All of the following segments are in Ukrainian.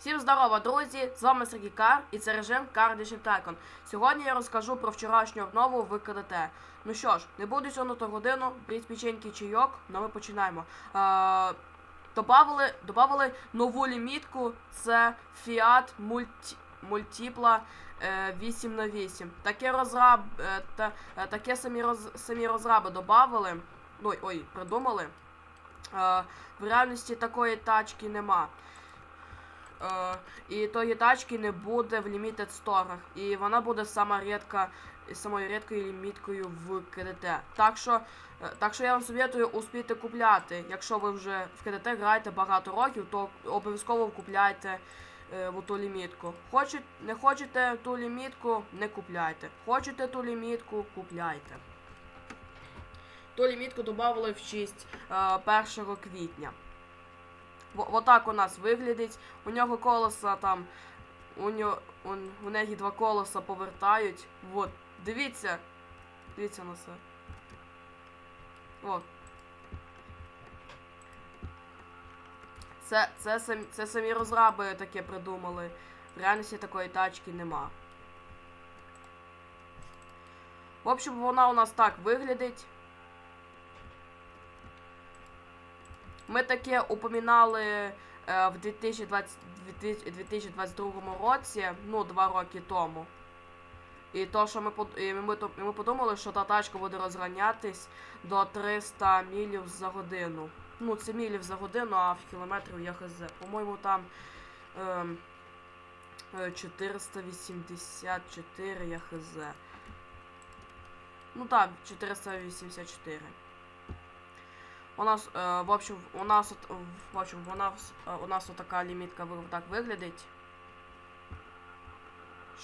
Всім здорово, друзі! З вами Сергій Кар і це режим Кардішів Тайкон. Сьогодні я розкажу про вчорашню обнову в КДТ. Ну що ж, не буду тягнути годину, бріть печенький чайок, ну ми починаємо. Е, добавили, добавили нову лімітку, це Fiat Multi, Multipla е, 8 на 8 Таке розраб, е, та, е, таке самі, роз, самі розраби добавили. Ой, ой, придумали. Е, в реальності такої тачки нема. Е, і тої тачки не буде в Limited сторах. І вона буде сама рідка, самою рідкою ліміткою в КДТ. Так що, е, так що я вам советую успіти купляти. Якщо ви вже в КДТ граєте багато років, то обов'язково купляйте е, ту лімітку. Хочете, не хочете ту лімітку, не купляйте. Хочете ту лімітку, купляйте. Ту лімітку додали в честь е, 1 квітня. Отак у нас виглядить. У нього колеса там. У нього у, неї два колеса повертають. Вот. Дивіться. Дивіться на це. От. Це, це, самі, це самі розраби таке придумали. В реальності такої тачки нема. В общем, вона у нас так виглядить. Ми таке упоминали е, в 2020, 2022 році, ну, два роки тому. І то, що ми, і ми, і ми подумали, що та тачка буде розганятись до 300 мілів за годину. Ну, це мілів за годину, а в кілометрів я хз. По-моєму, там ем, е, 484 я хз. Ну так, 484. У нас, е, в общем, у нас, в общем, у нас, е, у нас така лімітка так виглядить.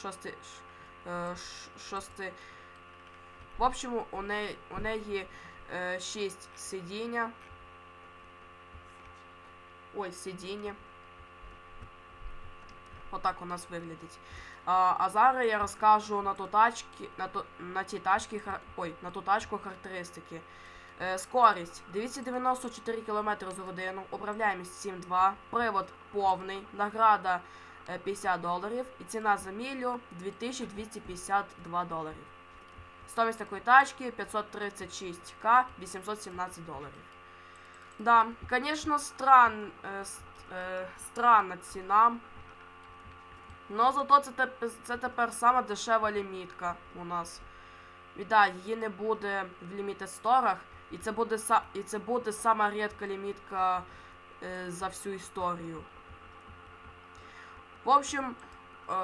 Шости, е, шости. В общем, у неї, у неї е, 6 сидіння. Ой, сидіння. Отак у нас виглядить. А, а зараз я розкажу на ту тачки, на, ту, на ті тачки, ой, на ту тачку характеристики. Е, скорість 294 км за годину, управляємість 7.2, привод повний, награда е, 50 доларів і ціна за мілю 2252 доларів. Стоїмость такої тачки 536к 817 доларів. Да, конечно, стран, е, с- е, странна ціна. Но зато це, теп- це тепер сама дешева лімітка у нас. І да, її не буде в ліміте сторах. І це буде і це буде сама рідка лімітка е, за всю історію. В общем, е,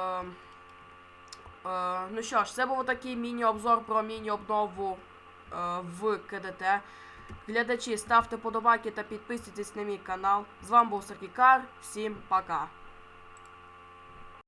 е, ну що ж, це був такий міні-обзор про міні-обнову е, в КДТ. Глядачі, ставте подобайки та підписуйтесь на мій канал. З вами був Сергій Кар. Всім пока!